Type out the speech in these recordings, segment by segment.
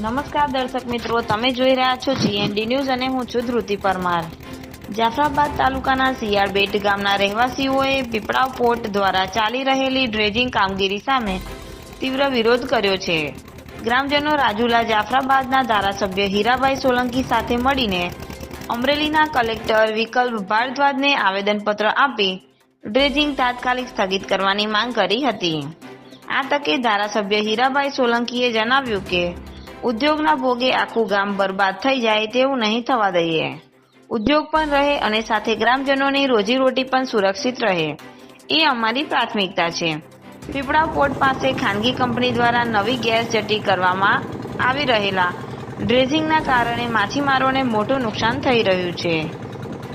નમસ્કાર દર્શક મિત્રો, તમે જોઈ રહ્યા છો જીએનડી ન્યૂઝ અને હું છું ધ્રુતિ પરમાર. જાફરાબાદ તાલુકાના સિયાળબેટ ગામના રહેવાસીઓએ પીપળાવ પોર્ટ દ્વારા ચાલી રહેલી ડ્રેજિંગ કામગીરી સામે તીવ્ર વિરોધ કર્યો છે. ગ્રામજનો રાજુલા જાફરાબાદના ધારાસભ્ય હીરાભાઈ સોલંકી સાથે મળીને અમરેલીના કલેક્ટર વિકલ્પ ભારદ્વાજને આવેદનપત્ર આપી ડ્રેજિંગ તાત્કાલિક સ્થગિત કરવાની માંગ કરી હતી. આ તકે ધારાસભ્ય હીરાભાઈ સોલંકીએ જણાવ્યું કે ઉદ્યોગના ભોગે આખું ગામ બરબાદ થઈ જાય તેવું નહીં થવા દઈએ. ઉદ્યોગ પણ રહે અને સાથે ગ્રામજનોની રોજીરોટી પણ સુરક્ષિત રહે. એ અમારી પ્રાથમિકતા છે. પીપળા પોર્ટ પાસે ખાનગી કંપની દ્વારા નવી ગેસ જટી કરવામાં આવી રહેલા ડ્રેઝિંગના કારણે માછીમારોને મોટું નુકસાન થઈ રહ્યું છે.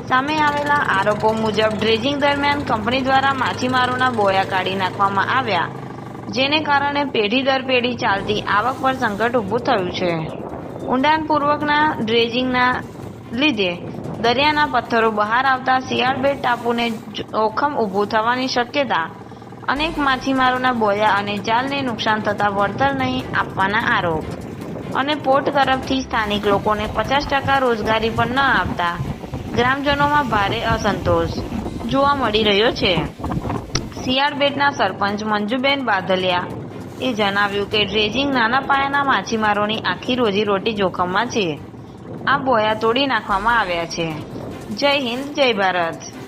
સામે આવેલા આરોપો મુજબ ડ્રેઝિંગ દરમિયાન કંપની દ્વારા માછીમારોના બોયા કાઢી નાખવામાં આવ્યા. જેને કારણે પેઢી દર પેઢી ચાલતી આવક પર સંકટ ઊભું થયું છે. ઊંડાણપૂર્વકના ડ્રેજિંગના લીધે દરિયાના પથ્થરો બહાર આવતા શિયાળબેટ ટાપુને જોખમ ઊભું થવાની શક્યતા અનેક માછીમારોના બોયા અને જાલને નુકસાન થતા વળતર નહીં આપવાના આરોપ. અને પોર્ટ તરફથી સ્થાનિક લોકોને પચાસ ટકા રોજગારી પણ ન આપતા ગ્રામજનોમાં ભારે અસંતોષ જોવા મળી રહ્યો છે. શિયાળબેટના સરપંચ મંજુબેન બાદલિયા એ જણાવ્યું કે ડ્રેજિંગ નાના પાયાના માછીમારોની આખી રોજીરોટી જોખમમાં છે. આ બોયા તોડી નાખવામાં આવ્યા છે. જય હિન્દ, જય ભારત.